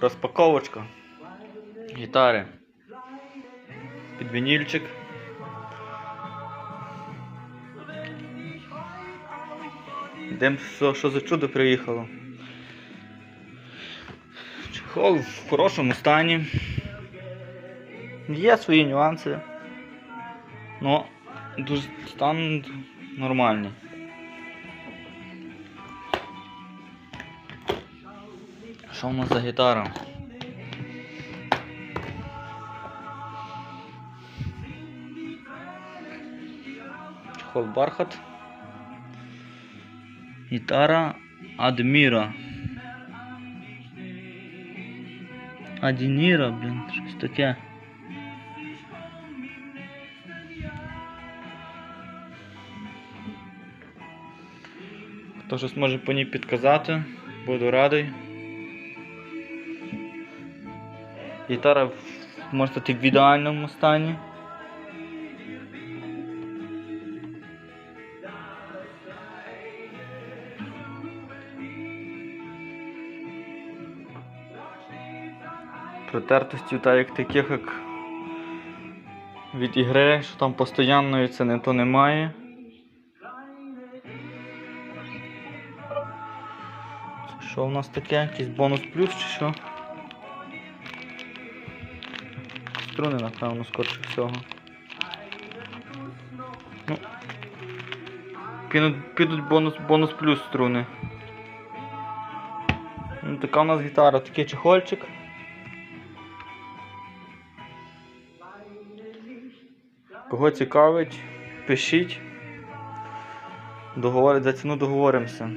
Розпаковочка. Гітари. Під вінільчик. Йдемо, що, за чудо приїхало. Чехол в хорошому стані. Є свої нюанси. Дуже стан нормальний. Що в нас за гітара? Чехол бархат. Гітара Адміра. Адініра, блін, щось таке. Хто щось може по ній підказати, буду радий. Гітара може сказати в ідеальному стані. Протертості та як таких як від ігри, що там постійної це не то немає. Що в нас таке? Якийсь бонус плюс чи що? Струни, напевно, скорше всього. Ну, підуть, підуть бонус, бонус плюс струни. Ну, така у нас гітара, такий чехольчик. Кого цікавить, пишіть. Договор... За ціну договоримося.